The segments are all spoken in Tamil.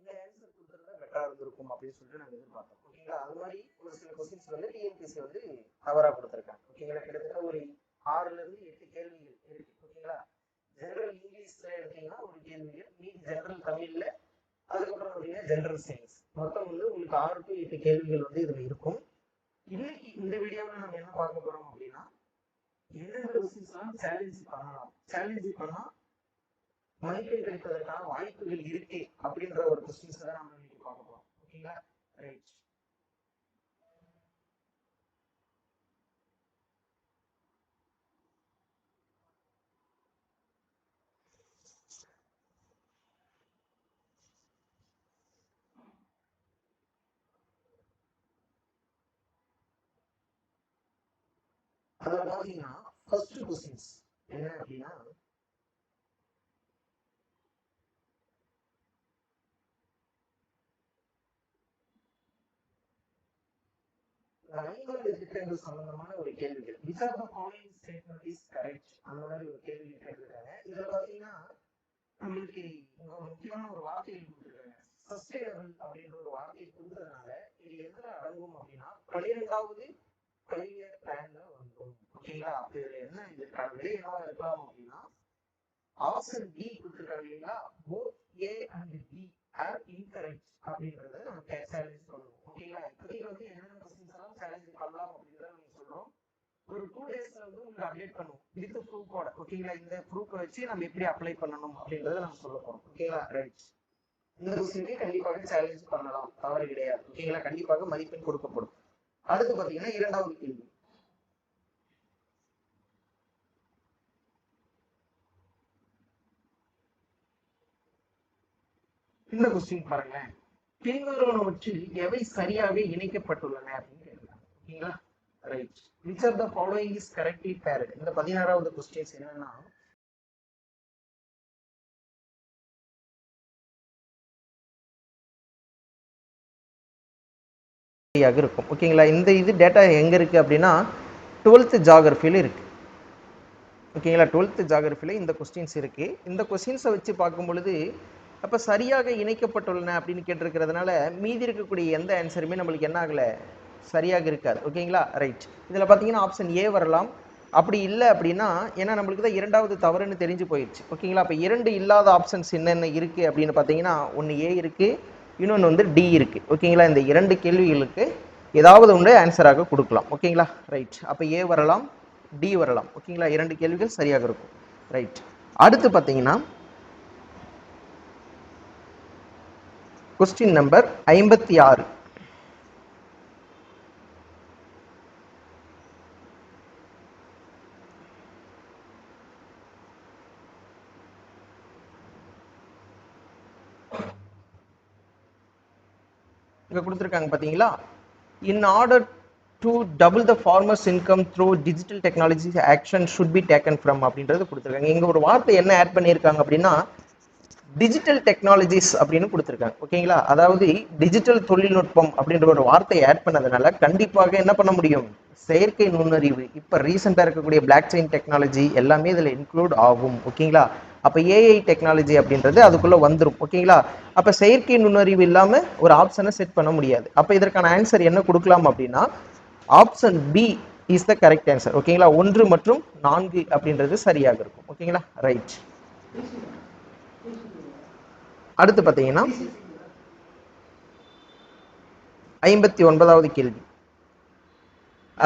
இந்த ஆன்சர் கொடுத்துருந்தா பெட்டரா இருந்திருக்கும் அப்படின்னு சொல்லிட்டு நாங்க எதிர்பார்த்தோம். ஓகேங்களா அது மாதிரி ஒரு சில கொஸ்டின்ஸ் வந்து டிஎன்பிசி வந்து தவறா கொடுத்துருக்காங்க. ஓகேங்களா கிட்டத்தட்ட ஒரு ஆறுல இருந்து எட்டு கேள்விகள் இருக்கு. ஓகேங்களா ஜெனரல் இங்கிலீஷ்ல எடுத்தீங்கன்னா ஒரு கேள்விகள் மீதி ஜெனரல் தமிழ்ல அதுக்கப்புறம் பார்த்தீங்கன்னா ஜெனரல் சயின்ஸ் மொத்தம் வந்து உங்களுக்கு ஆறு டு எட்டு கேள்விகள் வந்து இதுல இருக்கும். இன்னைக்கு இந்த வீடியோவில் நம்ம என்ன பார்க்க போறோம் அப்படின்னா எந்தெந்த கொஸ்டின்ஸ்லாம் சேலஞ்சு பண்ணலாம். சேலஞ்சு பண்ணா மதிப்பெண் கிடைப்பதற்கான வாய்ப்புகள் இருக்கு அப்படின்ற ஒரு கொஸ்டின்ஸ் தான் நம்ம இன்னைக்கு பார்க்க போறோம். ஓகேங்களா ரைட் அதுல பாத்தீங்கன்னா ஃபர்ஸ்ட் கொஸ்டின்ஸ் என்ன அப்படின்னா ஐந்தாண்டு திட்டங்கள் சம்பந்தமான ஒரு கேள்விகள். Which are the following statement is correct அந்த மாதிரி ஒரு கேள்வி கேட்டிருக்காங்க. இதுல பாத்தீங்கன்னா நம்மளுக்கு இங்க முக்கியமான ஒரு வார்த்தை கொடுத்துருக்காங்க. சஸ்டைனபிள் அப்படின்ற ஒரு வார்த்தை கொடுத்ததுனால இது எதுல அடங்கும் அப்படின்னா பனிரெண்டாவது கல்வியர் பிளான்ல வந்துடும். ஓகேங்களா அப்ப இதுல என்ன இதுக்கான விடை என்னவா இருக்கலாம் அப்படின்னா ஆப்ஷன் பி கொடுத்துருக்காங்க இல்லைங்களா? Both A and B are incorrect அப்படின்றத நம்ம சேலஞ்ச் பண்ணுவோம் ஓகேங்களா இப்போதைக்கு வந்து என்னென்ன சேலஞ்ச் பண்ணலாம் அப்படின்றத நம்ம சொல்றோம். ஒரு டூ டேஸ்ல வந்து உங்களுக்கு அப்டேட் பண்ணுவோம். வித் ப்ரூஃபோட ஓகேங்களா இந்த ப்ரூஃபை வச்சு நம்ம எப்படி அப்ளை பண்ணணும் அப்படின்றத நம்ம சொல்ல போறோம். ஓகேங்களா ரைட் இந்த கொஸ்டினுக்கு கண்டிப்பாக சேலஞ்ச் பண்ணலாம். தவறு கிடையாது. ஓகேங்களா கண்டிப்பாக மதிப்பெண் கொடுக்கப்படும். அடுத்து பாத்தீங்கன்னா இரண்டாவது கேள்வி. இந்த கொஸ்டின் பாருங்களேன். பின்வருவனவற்றில் எவை சரியாக இணைக்கப்பட்டுள்ளன அப்படின்னு ஓகேங்களா right which are the following is correctly paired இந்த பதினாறாவது கொஸ்டின்ஸ் என்னன்னா சரியாக இருக்கும். ஓகேங்களா இந்த இது டேட்டா எங்க இருக்கு அப்படின்னா டுவெல்த் ஜாகிரபியில இருக்கு. ஓகேங்களா டுவெல்த் ஜாகிரபியில் இந்த கொஸ்டின்ஸ் இருக்கு. இந்த கொஸ்டின்ஸை வச்சு பார்க்கும் பொழுது அப்போ சரியாக இணைக்கப்பட்டுள்ளன அப்படின்னு கேட்டிருக்கிறதுனால மீதி இருக்கக்கூடிய எந்த ஆன்சருமே நம்மளுக்கு என்ன ஆகலை? சரியாக இருக்காது. ஓகேங்களா ரைட் இதில் பார்த்தீங்கன்னா ஆப்ஷன் ஏ வரலாம். அப்படி இல்லை அப்படின்னா ஏன்னா நம்மளுக்கு தான் இரண்டாவது தவறுன்னு தெரிஞ்சு போயிடுச்சு ஓகேங்களா அப்போ இரண்டு இல்லாத ஆப்ஷன்ஸ் என்னென்ன இருக்குது அப்படின்னு பார்த்தீங்கன்னா ஒன்று ஏ இருக்குது இன்னொன்று வந்து டி இருக்குது ஓகேங்களா இந்த இரண்டு கேள்விகளுக்கு ஏதாவது ஒன்று ஆன்சராக கொடுக்கலாம். ஓகேங்களா ரைட் அப்போ ஏ வரலாம் டி வரலாம். ஓகேங்களா இரண்டு கேள்விகள் சரியாக இருக்கும். ரைட் அடுத்து பார்த்தீங்கன்னா கொஸ்டின் நம்பர் ஐம்பத்தி ஆறு. இங்கே கொடுத்துருக்காங்க பார்த்தீங்களா in order to double the farmers income through digital technology action should be taken from அப்படின்றது கொடுத்துருக்காங்க. இங்கே ஒரு வார்த்தை என்ன ஆட் பண்ணியிருக்காங்க அப்படின்னா டிஜிட்டல் டெக்னாலஜிஸ் அப்படின்னு கொடுத்துருக்காங்க. ஓகேங்களா? அதாவது டிஜிட்டல் தொழில்நுட்பம் அப்படின்ற ஒரு வார்த்தையை ஆட் பண்ணதுனால கண்டிப்பாக என்ன பண்ண முடியும்? செயற்கை நுண்ணறிவு. இப்போ ரீசெண்டாக இருக்கக்கூடிய பிளாக் செயின் டெக்னாலஜி எல்லாமே இதில் இன்க்ளூட் ஆகும். ஓகேங்களா? அப்போ ஏஐ டெக்னாலஜி அப்படின்றது அதுக்குள்ளே வந்துடும் ஓகேங்களா? அப்போ செயற்கை நுண்ணறிவு இல்லாமல் ஒரு ஆப்ஷனை செட் பண்ண முடியாது. அப்போ இதற்கான ஆன்சர் என்ன கொடுக்கலாம் அப்படின்னா option B is the correct answer ஓகேங்களா? ஒன்று மற்றும் நான்கு அப்படின்றது சரியாக இருக்கும் ஓகேங்களா? ரைட் அடுத்து பார்த்தீங்கன்னா ஐம்பத்தி ஒன்பதாவது கேள்வி.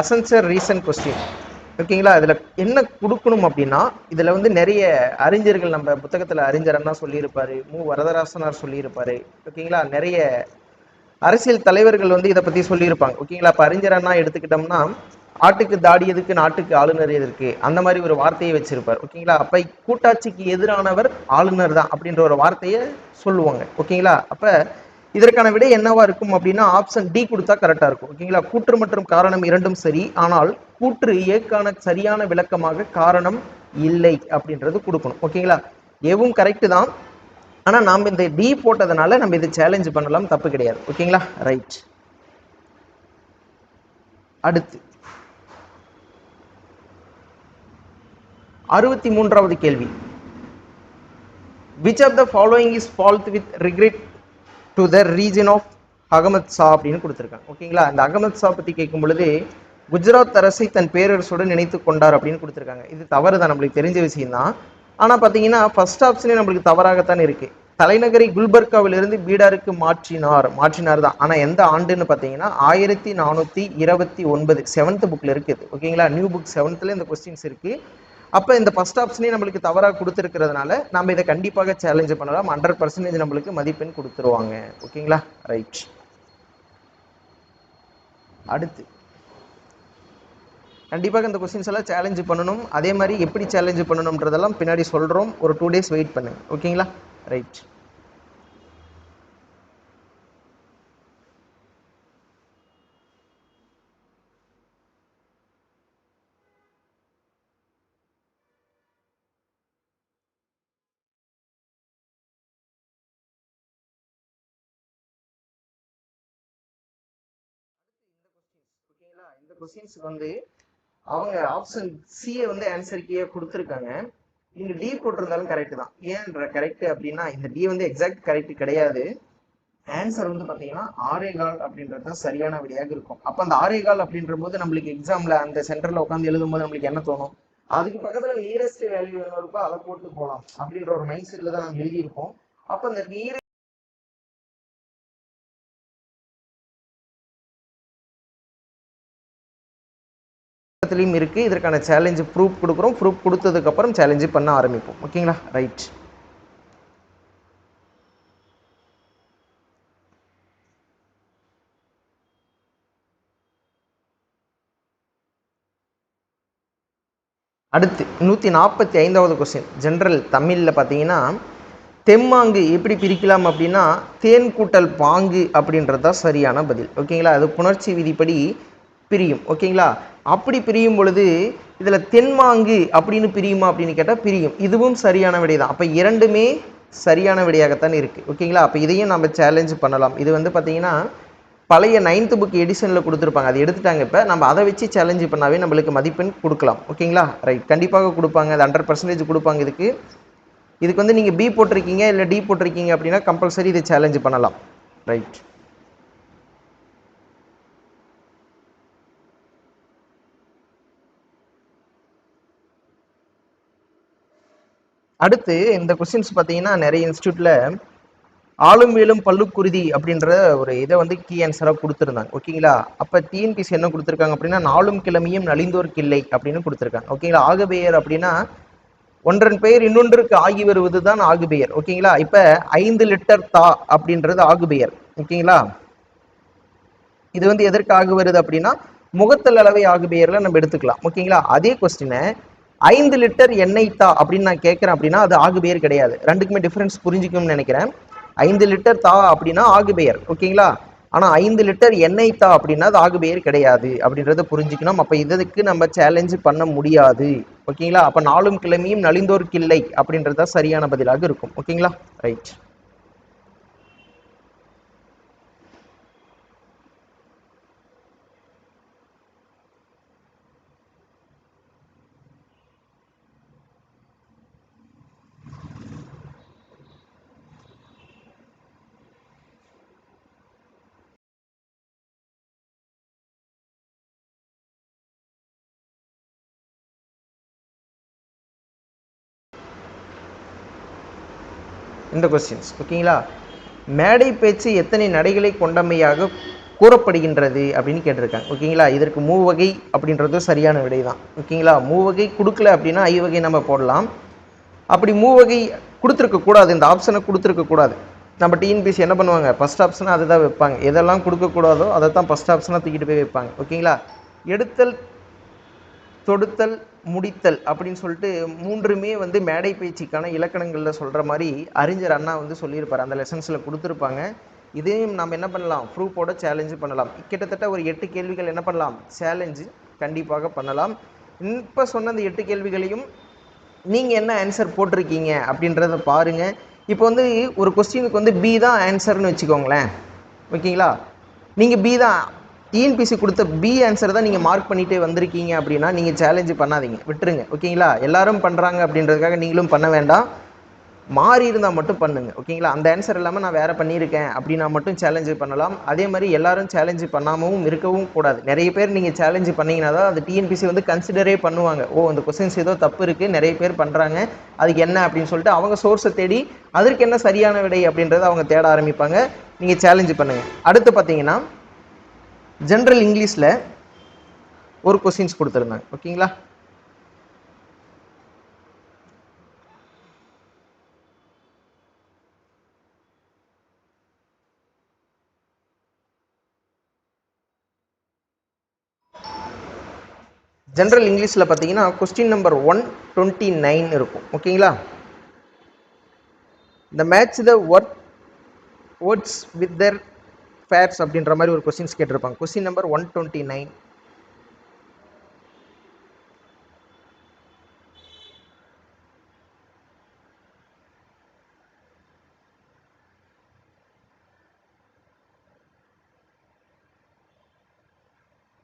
அசன்சர் ரீசன்ட் கொஸ்டின் ஓகேங்களா இதில் என்ன கொடுக்கணும் அப்படின்னா இதில் வந்து நிறைய அறிஞர்கள் நம்ம புத்தகத்தில் அறிஞர் அண்ணா சொல்லியிருப்பாரு மு. வரதராசனார் சொல்லியிருப்பாரு. ஓகேங்களா? நிறைய அரசியல் தலைவர்கள் வந்து இதை பற்றி சொல்லியிருப்பாங்க. ஓகேங்களா? இப்போ அறிஞர் அண்ணா எடுத்துக்கிட்டோம்னா ஆட்டுக்கு தாடி எதுக்கு நாட்டுக்கு ஆளுநர் எதற்கு அந்த மாதிரி ஒரு வார்த்தையை வச்சிருப்பார். ஓகேங்களா? அப்போ கூட்டாட்சிக்கு எதிரானவர் ஆளுநர் தான் அப்படின்ற ஒரு வார்த்தையை சொல்லுவாங்க. ஓகேங்களா? அப்ப இதற்கான விடை என்னவா இருக்கும் அப்படின்னா ஆப்ஷன் டி கொடுத்தா கரெக்டா இருக்கும். ஓகேங்களா கூற்று மற்றும் காரணம் இரண்டும் சரி. ஆனால் கூற்று ஏக்கான சரியான விளக்கமாக காரணம் இல்லை அப்படின்றது கொடுக்கணும். ஓகேங்களா எவும் கரெக்ட் தான். ஆனா நாம இந்த டி போட்டதுனால நம்ம இது சேலஞ்சு பண்ணலாம். தப்பு கிடையாது. ஓகேங்களா ரைட் அடுத்து. அறுபத்தி மூன்றாவது கேள்வி. Which of the following is false with regret to the region of Ahmad Shah அப்படின்னு கொடுத்துருக்காங்க. ஓகேங்களா? அந்த அகமத் ஷா பற்றி கேட்கும் பொழுது குஜராத் அரசை தன் பேரரசுடன் நினைத்து கொண்டார் அப்படின்னு கொடுத்துருக்காங்க. இது தவறு தான் நம்மளுக்கு தெரிஞ்ச விஷயம் தான் ஆனால் பார்த்தீங்கன்னா ஃபர்ஸ்ட் ஆப்ஷனே நம்மளுக்கு தவறாகத்தான் இருக்குது தலைநகரை குல்பர்காவிலிருந்து பீடாருக்கு மாற்றினார் மாற்றினார் தான். ஆனால் எந்த ஆண்டுன்னு பார்த்தீங்கன்னா ஆயிரத்தி நானூற்றி இருபத்தி ஒன்பது செவன்த் புக்கில் இருக்குது. ஓகேங்களா? நியூ புக் செவன்த்தில் இந்த கொஸ்டின்ஸ் இருக்குது அப்போ இந்த ஃபர்ஸ்ட் ஆப்ஷனே நம்மளுக்கு தவறாக கொடுத்துருக்கிறதுனால நம்ம இதை கண்டிப்பாக சேலஞ்ச் பண்ணலாம். ஹண்ட்ரட் பர்சன்டேஜ் நம்மளுக்கு மதிப்பெண் கொடுத்துருவாங்க. ஓகேங்களா? ரைட் அடுத்து. கண்டிப்பாக இந்த கொஸ்டின்ஸ் எல்லாம் சேலஞ்சு பண்ணணும். அதே மாதிரி எப்படி சேலஞ்சு பண்ணணுன்றதெல்லாம் பின்னாடி சொல்கிறோம் ஒரு டூ டேஸ் வெயிட் பண்ணுங்க. ஓகேங்களா? ரைட் ஓகேங்களா வந்து அவங்க ஆப்ஷன் சியை வந்து ஆன்சர் கீயே கொடுத்துருக்காங்க. நீங்க டி போட்டிருந்தாலும் கரெக்ட் தான். ஏன்ற கரெக்ட் அப்படின்னா இந்த டி வந்து எக்ஸாக்ட் கரெக்ட் கிடையாது. ஆன்சர் வந்து பார்த்தீங்கன்னா ஆரேகால் அப்படின்றது தான் சரியான விடையாக இருக்கும். அப்போ அந்த ஆரேகால் அப்படின்ற போது நம்மளுக்கு எக்ஸாம்ல அந்த சென்டர்ல உட்காந்து எழுதும் போது நம்மளுக்கு என்ன தோணும்? அதுக்கு பக்கத்துல நியரஸ்ட் வேல்யூ என்ன இருக்கோ அதை போட்டு போகலாம். அப்படின்ற ஒரு மைண்ட் செட்ல தான் நம்ம எழுதியிருப்போம். அப்போ அந்த நியர் பக்கத்துலேயும் இருக்குது இதற்கான சேலஞ்சு ப்ரூஃப் கொடுக்குறோம். ப்ரூஃப் கொடுத்ததுக்கப்புறம் சேலஞ்சு பண்ண ஆரம்பிப்போம். ஓகேங்களா ரைட் அடுத்து நூற்றி நாற்பத்தி ஐந்தாவது கொஸ்டின் ஜென்ரல் தமிழில் பார்த்தீங்கன்னா தெம்மாங்கு எப்படி பிரிக்கலாம் அப்படின்னா தேன் கூட்டல் பாங்கு அப்படின்றது தான் சரியான பதில். ஓகேங்களா அது புணர்ச்சி விதிப்படி பிரியும். ஓகேங்களா அப்படி பிரியும் பொழுது இதில் தென்மாங்கு அப்படின்னு பிரியுமா அப்படின்னு கேட்டால் பிரியும். இதுவும் சரியான விடை தான் அப்போ இரண்டுமே சரியான விடையாகத்தான் இருக்குது ஓகேங்களா? அப்போ இதையும் நம்ம சேலஞ்ச் பண்ணலாம். இது வந்து பார்த்தீங்கன்னா பழைய நைன்த்து புக் எடிஷனில் கொடுத்துருப்பாங்க. அது எடுத்துட்டாங்க இப்போ. நம்ம அதை வச்சு சேலஞ்சு பண்ணாவே நம்மளுக்கு மதிப்பெண் கொடுக்கலாம். ஓகேங்களா? ரைட் கண்டிப்பாக கொடுப்பாங்க. அது ஹண்ட்ரட் பர்சன்டேஜ் கொடுப்பாங்க இதுக்கு. இதுக்கு வந்து நீங்கள் பி போட்டிருக்கீங்க இல்லை டி போட்டிருக்கீங்க அப்படின்னா கம்பல்சரி இதை சேலஞ்சு பண்ணலாம். ரைட் அடுத்து இந்த கொஸ்டின்ஸ் பார்த்தீங்கன்னா நிறைய இன்ஸ்டியூட்டில் ஆளும் வேலும் பல்லுக்குருதி அப்படின்ற ஒரு இதை வந்து கீ ஆன்சராக கொடுத்துருந்தாங்க. ஓகேங்களா அப்போ டிஎன்பிசி என்ன கொடுத்துருக்காங்க அப்படின்னா நாளும் கிழமையும் நலிந்தோர் கிள்ளை அப்படின்னு கொடுத்துருக்காங்க. ஓகேங்களா ஆகபெயர் அப்படின்னா ஒன்றன் பெயர் இன்னொன்றுக்கு ஆகி வருவது தான் ஆகுபெயர் ஓகேங்களா இப்போ ஐந்து லிட்டர் தா அப்படின்றது ஆகுபெயர். ஓகேங்களா இது வந்து எதற்காக வருது அப்படின்னா முகத்தல் அளவை ஆகுபெயரில் நம்ம எடுத்துக்கலாம். ஓகேங்களா அதே கொஸ்டினை ஐந்து லிட்டர் எண்ணெய் தா அப்படின்னு நான் கேட்குறேன் அப்படின்னா அது ஆகுபெயர் கிடையாது. ரெண்டுக்குமே டிஃப்ரென்ஸ் புரிஞ்சுக்கணும்னு நினைக்கிறேன். ஐந்து லிட்டர் தா அப்படின்னா ஆகுபெயர் ஓகேங்களா? ஆனால் ஐந்து லிட்டர் எண்ணெய் தா அப்படின்னா அது ஆகுபெயர் கிடையாது. அப்படின்றத புரிஞ்சுக்கணும். அப்போ இதுக்கு நம்ம சேலஞ்சு பண்ண முடியாது. ஓகேங்களா? அப்போ நாளும் கிழமையும் நலிந்தோர் கிள்ளை அப்படின்றது தான் சரியான பதிலாக இருக்கும். ஓகேங்களா? ரைட் இந்த கொஸ்டின்ஸ் ஓகேங்களா மேடை பேச்சு எத்தனை நடைகளை கொண்டமையாக கூறப்படுகின்றது அப்படின்னு கேட்டிருக்காங்க ஓகேங்களா இதற்கு மூவகை அப்படின்றது சரியான விடை தான் ஓகேங்களா மூவகை கொடுக்கல அப்படின்னா ஐவகை நம்ம போடலாம். அப்படி மூவகை வகை கொடுத்துருக்கக்கூடாது இந்த ஆப்ஷனை கொடுத்துருக்கக்கூடாது நம்ம டிஎன்பிசி என்ன பண்ணுவாங்க? ஃபஸ்ட் ஆப்ஷனாக அதை தான் வைப்பாங்க. எதெல்லாம் கொடுக்கக்கூடாதோ அதை தான் ஃபஸ்ட் ஆப்ஷனாக தூக்கிட்டு போய் வைப்பாங்க ஓகேங்களா எடுத்தல் தொடுத்தல் முடித்தல் அப்படின்னு சொல்லிட்டு மூன்றுமே வந்து மேடை பேச்சுக்கான இலக்கணங்களில் சொல்கிற மாதிரி அறிஞர் அண்ணா வந்து சொல்லியிருப்பார். அந்த லெசன்ஸில் கொடுத்துருப்பாங்க. இதையும் நம்ம என்ன பண்ணலாம்? ப்ரூஃபோட சேலஞ்சு பண்ணலாம். கிட்டத்தட்ட ஒரு எட்டு கேள்விகள் என்ன பண்ணலாம்? சேலஞ்சு கண்டிப்பாக பண்ணலாம். இப்போ சொன்ன அந்த எட்டு கேள்விகளையும் நீங்கள் என்ன ஆன்சர் போட்டிருக்கீங்க அப்படின்றத பாருங்கள் இப்போ வந்து ஒரு கொஸ்டினுக்கு வந்து பி தான் ஆன்சர்னு வச்சுக்கோங்களேன். ஓகேங்களா? நீங்கள் பி தான் டிஎன்பிசி கொடுத்த பி ஆன்சர் தான் நீங்கள் மார்க் பண்ணிகிட்டே வந்திருக்கீங்க அப்படின்னா நீங்கள் சேலஞ்சு பண்ணாதீங்க. விட்டுருங்க. ஓகேங்களா? எல்லாரும் பண்ணுறாங்க அப்படின்றதுக்காக நீங்களும் பண்ண வேண்டாம். மாறி இருந்தால் மட்டும் பண்ணுங்க. ஓகேங்களா? அந்த ஆன்சர் இல்லாமல் நான் வேறு பண்ணியிருக்கேன் அப்படின்னா மட்டும் சேலஞ்சு பண்ணலாம். அதே மாதிரி எல்லாரும் சேலஞ்சு பண்ணாமவும் இருக்கவும் கூடாது. நிறைய பேர் நீங்கள் சேலஞ்சு பண்ணீங்கன்னா தான் அது டிஎன்பிசி வந்து கன்சிடரே பண்ணுவாங்க. ஓ அந்த கொஸ்டின்ஸ் ஏதோ தப்பு இருக்குது நிறைய பேர் பண்ணுறாங்க அதுக்கு என்ன அப்படின்னு சொல்லிட்டு அவங்க சோர்ஸை தேடி அதற்கு என்ன சரியான விடை அப்படின்றத அவங்க தேட ஆரம்பிப்பாங்க. நீங்கள் சேலஞ்சு பண்ணுங்கள் அடுத்து பார்த்தீங்கன்னா ஜென்ரல் இங்கிலீஷில் ஒரு கொஸ்டின்ஸ் கொடுத்துருந்தாங்க. ஓகேங்களா ஜென்ரல் இங்கிலீஷில் பார்த்தீங்கன்னா question number one twenty nine இருக்கும். ஓகேங்களா இந்த match the work words with their pairs அப்படின்ற மாதிரி ஒரு கொஸ்டின்ஸ் கேட்டிருப்பாங்க. Question number one twenty nine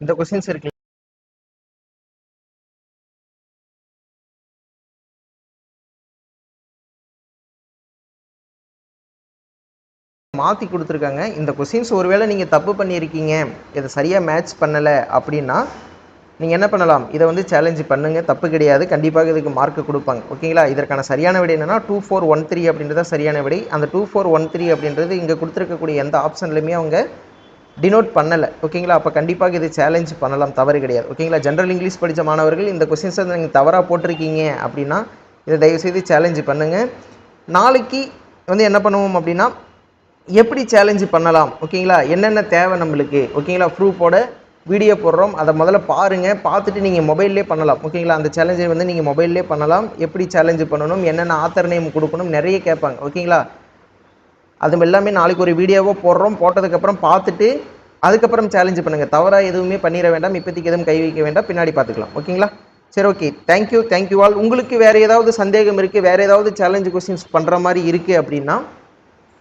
இந்த கொஸ்டின்ஸ் இருக்கு மாற்றி கொடுத்துருக்காங்க. இந்த கொஸ்டின்ஸ் ஒருவேளை நீங்கள் தப்பு பண்ணியிருக்கீங்க இதை சரியாக மேட்ச் பண்ணலை அப்படின்னா நீங்கள் என்ன பண்ணலாம்? இதை வந்து சேலஞ்சு பண்ணுங்கள் தப்பு கிடையாது. கண்டிப்பாக இதுக்கு மார்க் கொடுப்பாங்க. ஓகேங்களா இதற்கான சரியான விடை என்னென்னா டூ ஃபோர் ஒன் த்ரீ அப்படின்றது தான் சரியான விடை. அந்த டூ ஃபோர் ஒன் த்ரீ அப்படின்றது இங்கே கொடுத்துருக்கக்கூடிய எந்த ஆப்ஷன்லையுமே அவங்க டினோட் பண்ணலை. ஓகேங்களா அப்போ கண்டிப்பாக இது சேலஞ்ச் பண்ணலாம். தவறு கிடையாது. ஓகேங்களா ஜென்ரல் இங்கிலீஷ் படித்த மாணவர்கள் இந்த கொஸ்டின்ஸை நீங்கள் தவறாக போட்டிருக்கீங்க அப்படின்னா இதை தயவுசெய்து சேலஞ்சு பண்ணுங்கள் நாளைக்கு வந்து என்ன பண்ணுவோம் அப்படின்னா எப்படி சேலஞ்சு பண்ணலாம்? ஓகேங்களா? என்னென்ன தேவை நம்மளுக்கு? ஓகேங்களா? ப்ரூஃபோட வீடியோ போடுறோம். அதை முதல்ல பாருங்கள் பார்த்துட்டு நீங்கள் மொபைல்லே பண்ணலாம். ஓகேங்களா? அந்த சேலஞ்சை வந்து நீங்கள் மொபைல்லே பண்ணலாம். எப்படி சேலஞ்சு பண்ணணும்? என்னென்ன ஆத்தர் நேம் கொடுக்கணும்? நிறைய கேட்பாங்க. ஓகேங்களா? அது எல்லாமே நாளைக்கு ஒரு வீடியோவோ போடுறோம். போட்டதுக்கப்புறம் பார்த்துட்டு அதுக்கப்புறம் சேலஞ்சு பண்ணுங்கள் தவறாக எதுவுமே பண்ணிட வேண்டாம். இப்போதைக்கு எதுவும் கை வைக்க வேண்டாம். பின்னாடி பார்த்துக்கலாம். ஓகேங்களா? சரி ஓகே தேங்க்யூ தேங்க்யூ ஆல் உங்களுக்கு வேறு ஏதாவது சந்தேகம் இருக்குது வேறு ஏதாவது சேலஞ்சு கொஸ்டின்ஸ் பண்ணுற மாதிரி இருக்குது அப்படின்னா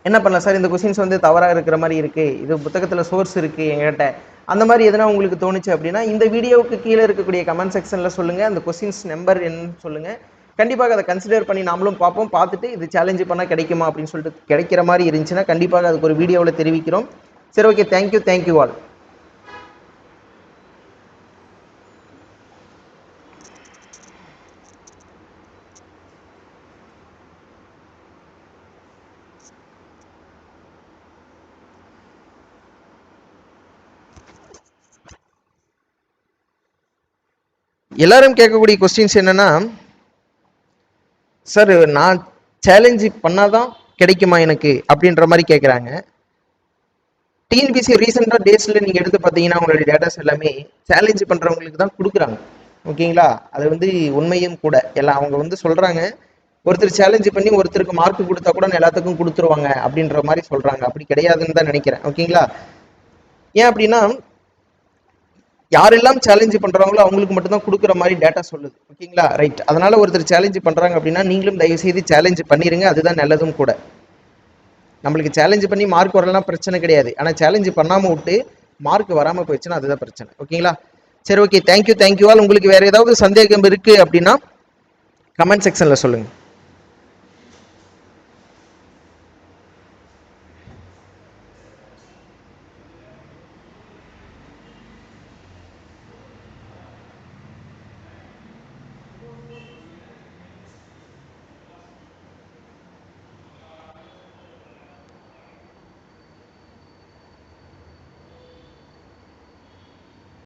என்ன பண்ணலாம் சார்? இந்த கொஸ்டின்ஸ் வந்து தவறாக இருக்கிற மாதிரி இருக்குது இது புத்தகத்தில் சோர்ஸ் இருக்குது எங்ககிட்ட அந்த மாதிரி எதனா உங்களுக்கு தோணுச்சு அப்படின்னா இந்த வீடியோவுக்கு கீழே இருக்கக்கூடிய கமெண்ட் செக்ஷனில் சொல்லுங்கள் அந்த கொஸ்டின்ஸ் நம்பர் என்னன்னு சொல்லுங்கள் கண்டிப்பாக அதை கன்சிடர் பண்ணி நாமளும் பார்ப்போம். பார்த்துட்டு இது சேலஞ்சு பண்ணால் கிடைக்குமா அப்படின்னு சொல்லிட்டு கிடைக்கிற மாதிரி இருந்துச்சுன்னா கண்டிப்பாக அதுக்கு ஒரு வீடியோவில் தெரிவிக்கிறோம். சரி ஓகே தேங்க்யூ தேங்க்யூ ஆல் எல்லாரும் கேட்கக்கூடிய கொஸ்டின்ஸ் என்னன்னா சார் நான் சேலஞ்சு பண்ணாதான் கிடைக்குமா எனக்கு அப்படின்ற மாதிரி கேட்குறாங்க. டிஎன்பிசி ரீசெண்டாக டேஸில் நீங்கள் எடுத்து பார்த்தீங்கன்னா உங்களுடைய டேட்டாஸ் எல்லாமே சேலஞ்சு பண்ணுறவங்களுக்கு தான் கொடுக்குறாங்க. ஓகேங்களா அது வந்து உண்மையும் கூட. எல்லாம் அவங்க வந்து சொல்கிறாங்க ஒருத்தர் சேலஞ்சு பண்ணி ஒருத்தருக்கு மார்க் கொடுத்தா கூட எல்லாத்துக்கும் கொடுத்துருவாங்க அப்படின்ற மாதிரி சொல்கிறாங்க அப்படி கிடையாதுன்னு தான் நினைக்கிறேன். ஓகேங்களா ஏன் அப்படின்னா யாரெல்லாம் சேலஞ்சு பண்றாங்களோ அவங்களுக்கு மட்டும்தான் கொடுக்குற மாதிரி டேட்டா சொல்லுது. ஓகேங்களா? ரைட் அதனால ஒருத்தர் சேலஞ்சு பண்றாங்க அப்படின்னா நீங்களும் தயவு செய்து சேலஞ்சு பண்ணிருங்க. அதுதான் நல்லதும் கூட. நம்மளுக்கு சேலஞ்சு பண்ணி மார்க் வரலாம் பிரச்சனை கிடையாது. ஆனால் சேலஞ்சு பண்ணாமல் விட்டு மார்க் வராமல் போயிடுச்சுன்னா அதுதான் பிரச்சனை. ஓகேங்களா? சரி ஓகே தேங்க்யூ தேங்க்யூ ஆல் உங்களுக்கு வேறு ஏதாவது சந்தேகம் இருக்குது அப்படின்னா கமெண்ட் செக்ஷனில் சொல்லுங்கள்